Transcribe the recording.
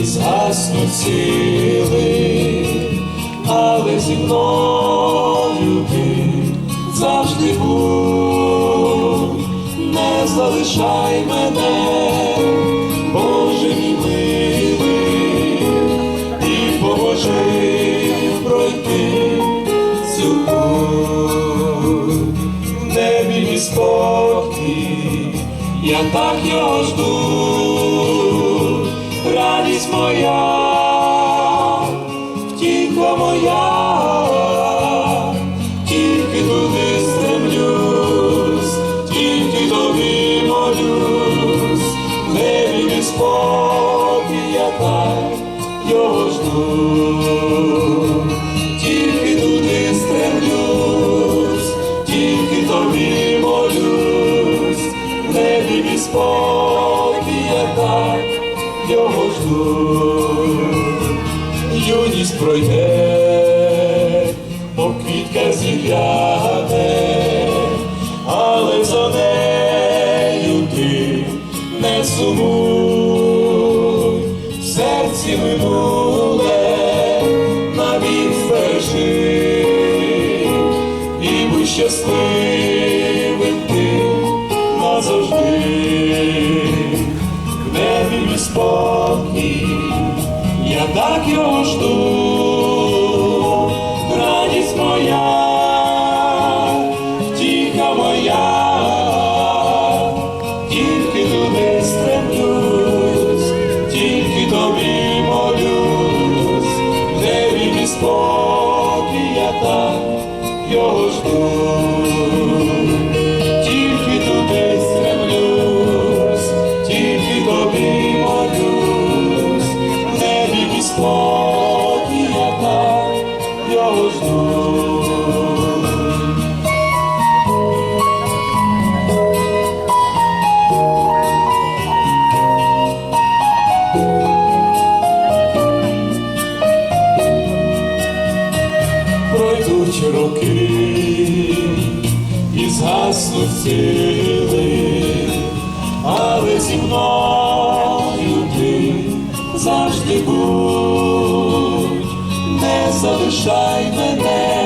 і згаснуть сили, але зі мною ти завжди будь, не залишай мене, Боже мій милий, і поможи пройти цю путь, в небі і я так його жду, радість моя, втіха моя, тільки туди стремлюсь, тільки тобі молюсь, в небі і спокій, я так його жду, небі і спокій, я так його жду, юність пройде, по квітка зів'яне, але за нею ти не сумуй, серці минуле я так його жду, його жду. пройдуть роки і згаснуть сили, але зі мною ти завжди будь, не залишай